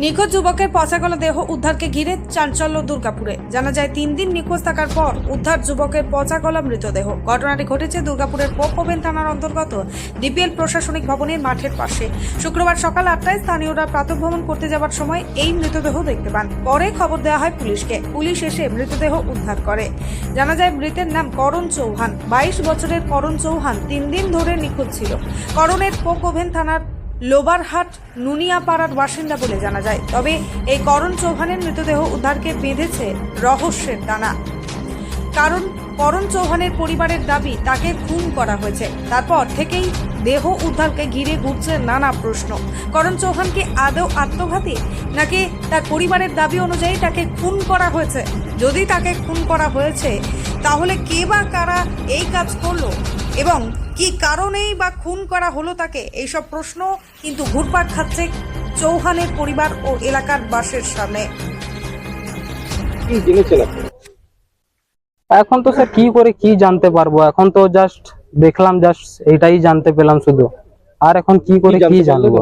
নিখোঁজ যুবকের পচাগলা দেহ উদ্ধারকে ঘিরে চাঞ্চল্য দুর্গাপুরে। জানা যায়, তিন দিন নিখোঁজ থাকার পর উদ্ধার যুবকের পচাগলা মৃতদেহ। ঘটনাটি ঘটেছে দুর্গাপুরের পোকোবেন থানার অন্তর্গত ডিপিএল প্রশাসনিক ভবনের মাঠের পাশে। শুক্রবার সকাল আটটায় স্থানীয়রা প্রাতঃভ্রমণ করতে যাওয়ার সময় এই মৃতদেহ দেখতে পান। পরে খবর দেওয়া হয় পুলিশকে। পুলিশ এসে মৃতদেহ উদ্ধার করে। জানা যায়, মৃতের নাম করণ চৌহান। বাইশ বছরের করণ চৌহান তিন দিন ধরে নিখোঁজ ছিল। করণের পোকোভেন থানার লোবারহাট নুনিয়াপাড়ার বাসিন্দা বলে জানা যায়। তবে এই করণ চৌহানের মৃতদেহ উদ্ধারকে বেঁধেছে রহস্যের দানা। কারণ করণ চৌহানের পরিবারের দাবি, তাকে খুন করা হয়েছে। তারপর থেকেই দেহ উদ্ধারকে ঘিরে ঘুরছে নানা প্রশ্ন। করণ চৌহানকে আদৌ আত্মঘাতী, নাকি তার পরিবারের দাবি অনুযায়ী তাকে খুন করা হয়েছে? যদি তাকে খুন করা হয়েছে, তাহলে কে বা কারা এই কাজ করল? এবং কি কারণেই বা খুন করা হলো তাকে? এইসব প্রশ্ন কিন্তু ঘুরপাক খাচ্ছে চৌহানের পরিবার ও এলাকার বাসের সামনে। এখন তো স্যার কি করে কি জানতে পারব? এখন তো জাস্ট দেখলাম জাস্ট এটাই জানতে পেলাম শুধু। আর এখন কি করে কি জানতে জানব?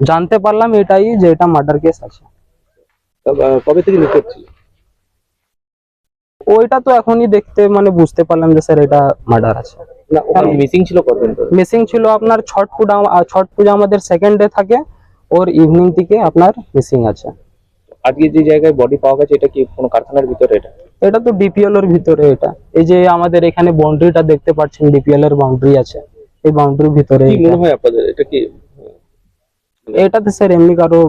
জানতে পারলাম এটাই যে এটা মার্ডার কেস আছে। কবে থেকে নিখোঁজ ছিল ওইটা তো এখনই দেখতে মানে বুঝতে পারলাম যে স্যার এটা মার্ডার আছে। না ওখানে মিসিং ছিল কতদিন মিসিং ছিল আপনার ছট পূজা ছট পূজা আমাদের সেকেন্ড ডে থাকে ওর ইভিনিং থেকে আপনার মিসিং আছে। আজকে যে জায়গায় বডি পাওয়া গেছে এটা কি কোনো কারখানার ভিতরে এটা? এটা তো ডিপিএল এর ভিতরে এটা। এই যে আমাদের এখানে বাউন্ডারিটা দেখতে পাচ্ছেন ডিপিএল এর বাউন্ডারি আছে। এই বাউন্ডারির ভিতরে কি। মনে হয় আপনাদের? এটা কি এটাতে স্যার এমনি কারও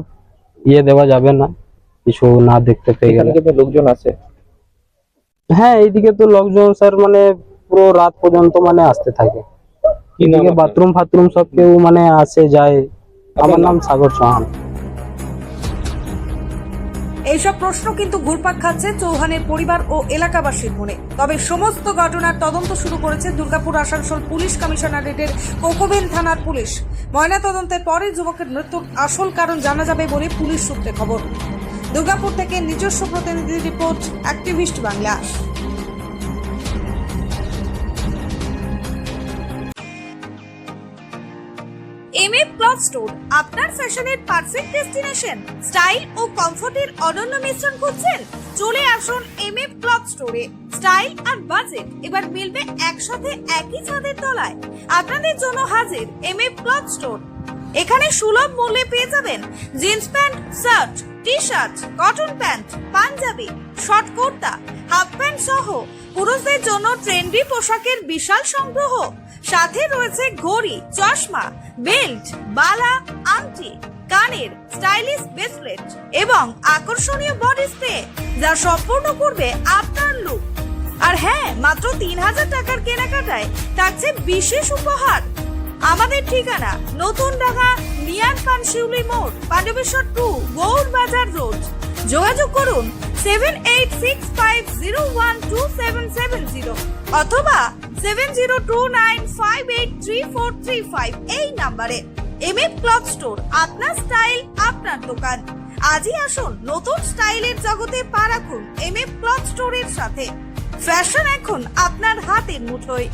ইয়ে দেওয়া যাবে না কিছু না দেখতে পেয়ে গেলে। লোকজন আছে? হ্যাঁ এইদিকে তো লোকজন স্যার মানে পুরো রাত পর্যন্ত মানে আসতে থাকে। এদিকে বাথরুম ফাথরুম সব কেউ মানে আসে যায়। আমার নাম? নাম সাগর চৌহান। এইসব প্রশ্ন কিন্তু ঘুরপাক খাচ্ছে চৌহানের পরিবার ও এলাকাবাসীর মনে। তবে সমস্ত ঘটনার তদন্ত শুরু করেছে দুর্গাপুর আসানসোল পুলিশ কমিশনারেটের কোকোবেন থানার পুলিশ। ময়না তদন্তের পরে যুবকের মৃত্যুর আসল কারণ জানা যাবে বলে পুলিশ সূত্রে খবর। দুর্গাপুর থেকে নিজস্ব প্রতিনিধি report, activist Bangla. M A cloth store আপনার ফ্যাশনের পারফেক্ট ডেস্টিনেশন স্টাইল ও কমফোর্টের অনন্য মিশ্রণ খুঁজছেন? চলে আসুন এম এ ক্লথ স্টোরে স্টাইল আর বাজেট এবার মিলবে একসাথে একই ছাদের তলায়। আপনাদের জন্য হাজির এম এ ক্লথ স্টোর এখানে সুলভ মূল্যে পেয়ে যাবেন jeans pant shirt T shirt cotton pant, Panjabi, short kurta, half pant সহ পুরুষদের জন্য ট্রেন্ডি পোশাকের বিশাল সংগ্রহ। সাথে রয়েছে ঘড়ি, চশমা, বেল্ট, বালা, আংটি, কানের স্টাইলিশ ব্রেসলেট এবং আকর্ষণীয় বডি স্প্রে যা সম্পূর্ণ করবে আপনার লুক আর হ্যাঁ মাত্র তিন হাজার টাকার কেনাকাটায় থাকছে বিশেষ উপহার। আমাদের ঠিকানা নতুন ঢাকা নিয়ার পান শিউলি মোড়, পাণ্ডবেশ্বর টু গৌর বাজার রোড। যোগাযোগ করুন seven eight six five zero one two seven seven zero অথবা seven zero two nine five eight three four three five এই নাম্বারে। এম এফ ক্লথ স্টোর, আপনার স্টাইল, আপনার দোকান। আজই আসুন নতুন স্টাইলের জগতে পা রাখুন এম এফ ক্লথ স্টোরের সাথে। ফ্যাশন এখন আপনার হাতের মুঠোয়।